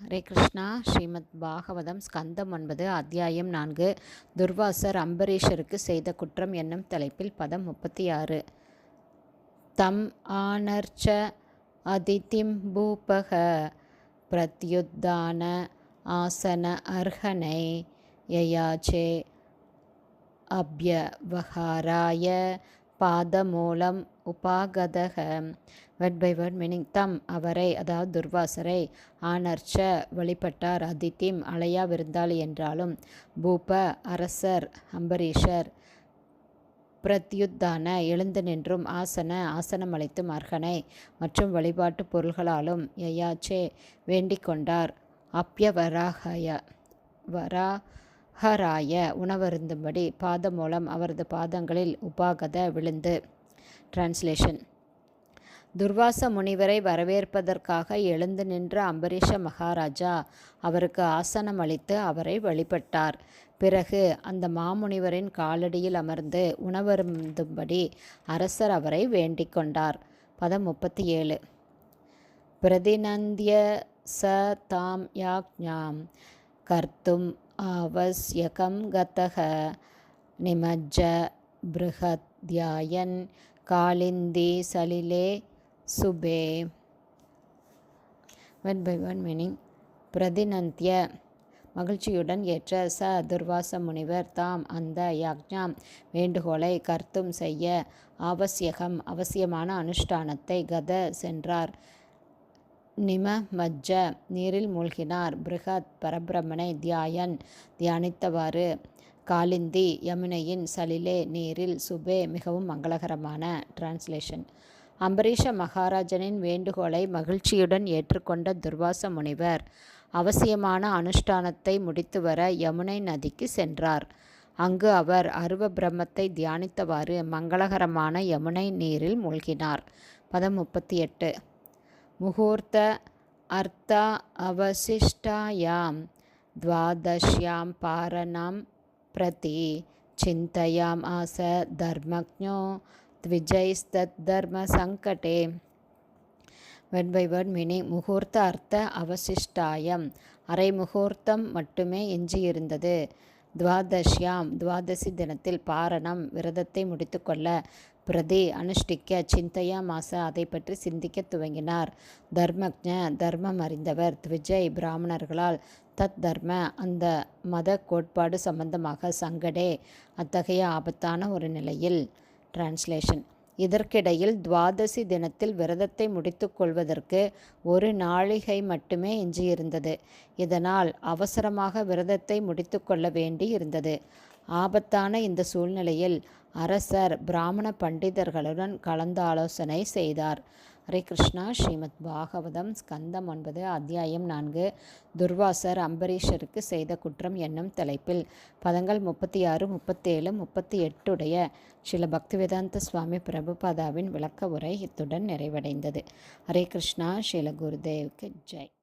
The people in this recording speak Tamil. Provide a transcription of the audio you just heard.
ஹரே கிருஷ்ணா. ஸ்ரீமத் பாகவதம் ஸ்கந்தம் ஒன்பது அத்தியாயம் நான்கு. துர்வாசர் அம்பரீஷருக்கு செய்த குற்றம் என்னும் தலைப்பில் பதம் முப்பத்தி ஆறு தம் ஆனர்ச்ச அதிதிம் பூபக பிரத்யுத்தான ஆசன அர்ஹனை யயாச்சே அப்யவகாராய பாதமூலம் உபாகதக. வேர்ட் பை வேர்ட் மீனிங் தம் அவரை அதாவது துர்வாசரை ஆனர்ச்ச வழிபட்டார் அதித்திம் அலையா விருந்தாளி என்றாலும் பூப அரசர் அம்பரீஷர் பிரத்யுத்தான எழுந்து நின்றும் ஆசன ஆசனம் அளித்தும் அர்ஹனை மற்றும் வழிபாட்டு பொருள்களாலும் யயாச்சே வேண்டிக் கொண்டார். அப்யவராகய ஹராய உணவருந்தும்படி பாதம் மூலம் அவரது பாதங்களில் உபாகத விழுந்து. டிரான்ஸ்லேஷன் துர்வாச முனிவரை வரவேற்பதற்காக எழுந்து நின்ற அம்பரீஷ மகாராஜா அவருக்கு ஆசனம் அளித்து அவரை வழிபட்டார். பிறகு அந்த மாமுனிவரின் காலடியில் அமர்ந்து உணவருந்தும்படி அரசர் அவரை வேண்டிக் கொண்டார். பதம் முப்பத்தி ஏழு பிரதிநந்திய ச தாம் யாக்ஞாம் கர்த்தும் ஆவஸ்யகம் கதக நிமஜ்ஜ பிருகத்யாயன் காலிந்தி சலிலே சுபே ஒன் பை ஒன் மீனிங் பிரதிநந்திய மகிழ்ச்சியுடன் ஏற்ற ச துர்வாச முனிவர் தாம் அந்த யக்ஞாம் வேண்டுகோளை கர்த்தும் செய்ய ஆவசியகம் அவசியமான அனுஷ்டானத்தை கத சென்றார். நிம மஜ்ஜ நீரில் மூழ்கினார். பிருகத் பரபிரமனை தியாயன் தியானித்தவாறு காலிந்தி யமுனையின் சலிலே நீரில் சுபே மிகவும் மங்களகரமான டிரான்ஸ்லேஷன் அம்பரீஷ மகாராஜனின் வேண்டுகோளை மகிழ்ச்சியுடன் ஏற்றுக்கொண்ட துர்வாச முனிவர் அவசியமான அனுஷ்டானத்தை முடித்து வர யமுனை நதிக்கு சென்றார். அங்கு அவர் அருவ பிரம்மத்தை தியானித்தவாறு மங்களகரமான யமுனை நீரில் மூழ்கினார். பதம் முப்பத்தி எட்டு. முகூர்த்த அர்த்தா அவசிஷ்டாயாம் द्वादश्यां पारणां प्रति चिन्तयाम् आस धर्मज्ञो द्विजैस्तद्धर्मसङ्कटे வேர்ட் பை வேர்ட் மீனிங் முகூர்த்த அர்த்த அவசிஷ்டாயம் அரை முகூர்த்தம் மட்டுமே எஞ்சியிருந்தது துவாதஷ்யாம் துவாதசி தினத்தில் பாரணம் விரதத்தை முடித்துக்கொள்ள பிரதி அனுஷ்டிக்க சிந்தையா மாச அதை பற்றி சிந்திக்க துவங்கினார். தர்மஜ தர்மம் அறிந்தவர். த்விஜய் பிராமணர்களால் தத் தர்ம அந்த மத கோட்பாடு சம்பந்தமாக சங்கடே அத்தகைய ஆபத்தான ஒரு நிலையில். டிரான்ஸ்லேஷன் இதற்கிடையில் துவாதசி தினத்தில் விரதத்தை முடித்து கொள்வதற்கு ஒரு நாழிகை மட்டுமே எஞ்சியிருந்தது. இதனால் அவசரமாக விரதத்தை முடித்து கொள்ள வேண்டி இருந்தது ஆபத்தான இந்த சூழ்நிலையில் அரசர் பிராமண பண்டிதர்களுடன் கலந்தாலோசனை செய்தார். ஹரே கிருஷ்ணா ஸ்ரீமத் பாகவதம் ஸ்கந்தம் ஒன்பது அத்தியாயம் நான்கு. துர்வாசர் அம்பரீஷருக்கு செய்த குற்றம் என்னும் தலைப்பில் பதங்கள் முப்பத்தி ஆறு முப்பத்தேழு முப்பத்தி எட்டுடைய சில பக்திவேதாந்த சுவாமி பிரபுபாதாவின் விளக்க உரை இத்துடன் நிறைவடைந்தது. ஹரே கிருஷ்ணா ஸ்ரீல குருதேவுக்கு ஜெய்.